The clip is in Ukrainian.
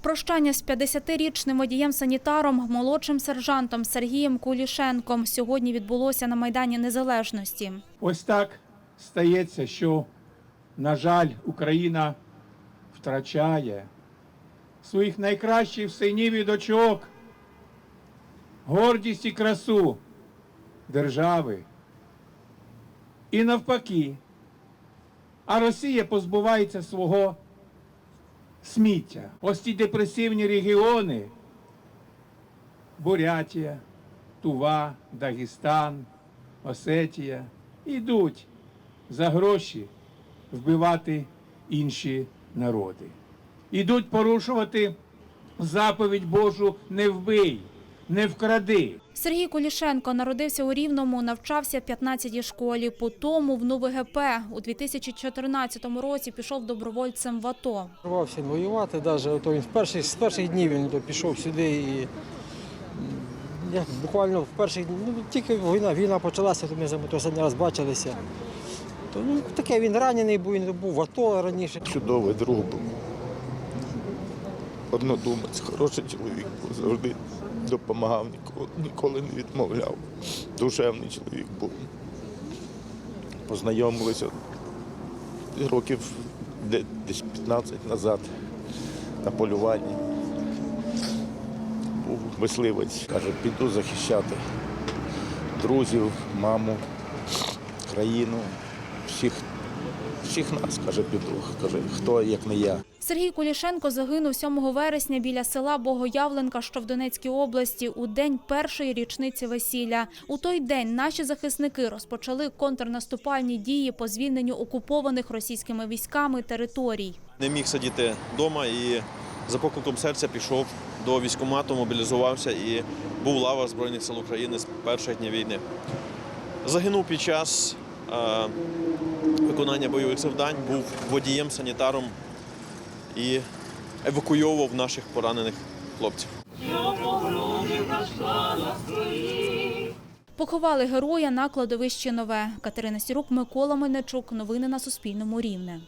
Прощання з 50-річним водієм-санітаром, молодшим сержантом Сергієм Кулішенком сьогодні відбулося на Майдані Незалежності. Ось так стається, що, на жаль, Україна втрачає своїх найкращих синів і дочок, гордість і красу держави. І навпаки, а Росія позбувається свого сміття. Ось ті депресивні регіони Бурятія, Тува, Дагестан, Осетія йдуть за гроші вбивати інші народи. Ідуть порушувати заповідь Божу не вбий, не вкради. Сергій Кулішенко народився у Рівному, навчався в 15-й школі. Потім в Новий ГП у 2014 році пішов добровольцем в АТО. Рвався воювати, навіть він з перших, з перших днів він пішов сюди і я буквально в перших днів, ну тільки війна, війна почалася, то ми за то останній раз бачилися. То, ну, таке він ранений був, він був в АТО раніше. чудовий друг був. Однодумець, хороший чоловік був, завжди допомагав, ніколи, ніколи не відмовляв. Душевний чоловік був. Познайомилися років де- десь 15 назад на полюванні. Був мисливець, каже, піду захищати друзів, маму, країну, всіх, всіх нас, каже, піду. Каже, хто як не я. Сергій Кулішенко загинув 7 вересня біля села Богоявленка, що в Донецькій області, у день першої річниці весілля. У той день наші захисники розпочали контрнаступальні дії по звільненню окупованих російськими військами територій. Не міг сидіти вдома і за покликом серця пішов до військкомату, мобілізувався і був в лавах Збройних сил України з перших днів війни. Загинув під час виконання бойових завдань, був водієм, санітаром і евакуйовував наших поранених хлопців. Поховали героя на кладовищі Нове. Катерина Сірук, Микола Мельничук. Новини на Суспільному рівне.